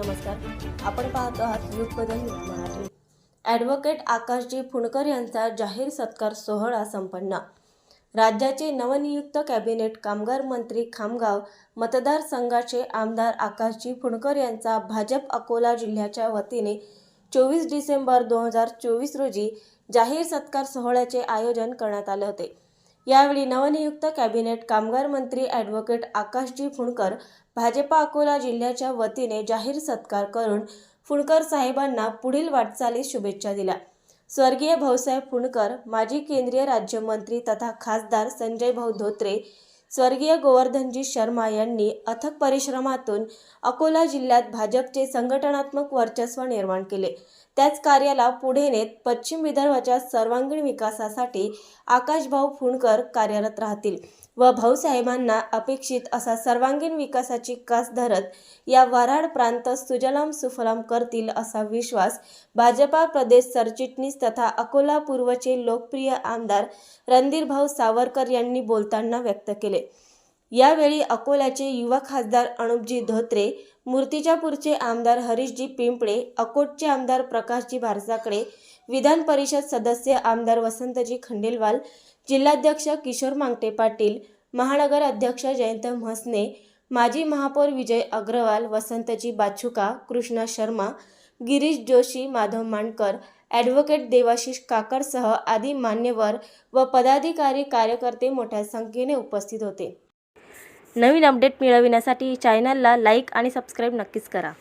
नमस्कार. आपण पाहत आहात युगबदल मराठी. ॲडव्होकेट आकाशजी फुंडकर यांचा जाहीर सत्कार सोहळा संपन्न. राज्याचे नवनियुक्त कॅबिनेट कामगार मंत्री खामगाव मतदारसंघाचे आमदार आकाशजी फुंडकर यांचा भाजप अकोला जिल्ह्याच्या वतीने चोवीस डिसेंबर दोन हजार चोवीस रोजी जाहीर सत्कार सोहळ्याचे आयोजन करण्यात आले होते. यावेळी नवनियुक्त कॅबिनेट कामगार मंत्री ॲडव्होकेट आकाशजी फुंडकर भाजपा अकोला जिल्ह्याच्या वतीने जाहीर सत्कार करून फुंडकर साहेबांना पुढील वाटचालीस शुभेच्छा दिल्या. स्वर्गीय भाऊसाहेब फुंडकर माजी केंद्रीय राज्यमंत्री तथा खासदार संजय भाऊ धोत्रे स्वर्गीय गोवर्धनजी शर्मा यांनी अथक परिश्रमातून अकोला जिल्ह्यात भाजपचे संघटनात्मक वर्चस्व निर्माण केले. त्याच कार्याला पुढे नेत पश्चिम विदर्भाच्या सर्वांगीण विकासासाठी आकाशभाऊ फुंडकर कार्यरत राहतील व भाऊसाहेबांना अपेक्षित असा सर्वांगीण विकासाची कास धरत या वराड प्रांत सुजलाम सुफलाम करतील असा विश्वास भाजपा प्रदेश सरचिटणीस तथा अकोला पूर्वचे लोकप्रिय आमदार रणधीरभाऊ सावरकर यांनी बोलताना व्यक्त केले. यावेळी अकोल्याचे युवा खासदार अनुपजी धोत्रे मूर्तिजापूरचे आमदार हरीशजी पिंपळे अकोटचे आमदार प्रकाशजी भारसाकडे विधान परिषद सदस्य आमदार वसंतजी खंडेलवाल जिल्हाध्यक्ष किशोर मांगटे पाटील महानगर अध्यक्ष जयंत म्हसने माजी महापौर विजय अग्रवाल वसंतजी बाछुका कृष्णा शर्मा गिरीश जोशी माधव मांडकर ॲडव्होकेट देवाशिष काकडसह आदी मान्यवर व पदाधिकारी कार्यकर्ते मोठ्या संख्येने उपस्थित होते. नवीन अपडेट मिळविण्यासाठी चॅनलला लाईक आणि सबस्क्राईब नक्कीच करा.